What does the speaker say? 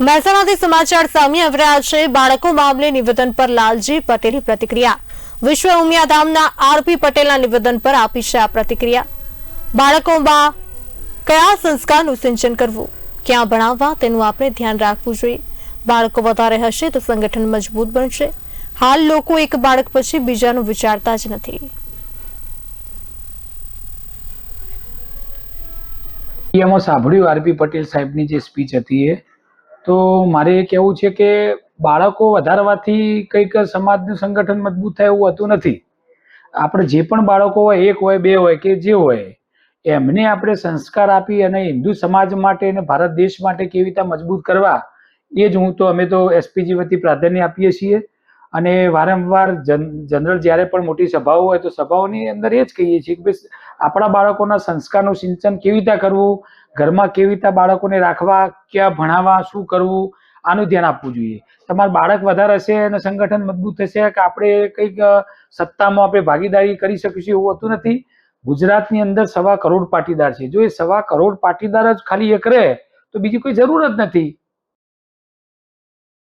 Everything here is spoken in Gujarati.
મહેસાણાથી સમાચાર સામે આવી રહ્યા છે. બાળકો મામલે નિવેદન પર લાલજી પટેલની પ્રતિક્રિયા. વિશ્વ ઉમિયાધામના આરપી પટેલના નિવેદન પર આપી છે આ પ્રતિક્રિયા. બાળકોમાં કયા સંસ્કારનું સિંચન કરવું? ક્યાં ભણાવવા? તેનું આપણે ધ્યાન રાખવું જોઈએ. બાળકો વધારે હશે તો સંગઠન મજબૂત બનશે. હાલ લોકો એક બાળક પછી બીજાનું વિચારતા જ નથી. સાંભળ્યું આરપી પટેલ સાહેબની જે સ્પીચ હતી એ? તો મારે એ કહેવું છે કે બાળકો વધારવાથી કંઈક સમાજનું સંગઠન મજબૂત થાય એવું હોતું નથી. આપણે જે પણ બાળકો હોય, એક હોય, બે હોય કે જે હોય, એમને આપણે સંસ્કાર આપી અને હિન્દુ સમાજ માટે અને ભારત દેશ માટે કેવી રીતે મજબૂત કરવા, એ જ હું તો અમે તો એસપીજી વતી પ્રાધાન્ય આપીએ છીએ. અને વારંવાર જનરલ જ્યારે પણ મોટી સભાઓ હોય તો સભાઓની અંદર એ જ કહીએ છીએ કે ભાઈ આપણા બાળકોના સંસ્કારનું સિંચન કેવી રીતે કરવું, ઘરમાં કેવી રીતે બાળકોને રાખવા, ક્યાં ભણાવવા, શું કરવું, આનું ધ્યાન આપવું જોઈએ. તમારું બાળક વધારે હશે અને સંગઠન મજબૂત થશે કે આપણે કંઈક સત્તામાં આપણે ભાગીદારી કરી શકીશું એવું હોતું નથી. ગુજરાતની અંદર સવા કરોડ પાટીદાર છે. જો એ સવા કરોડ પાટીદાર જ ખાલી એક રહે, તો બીજી કોઈ જરૂર જ નથી.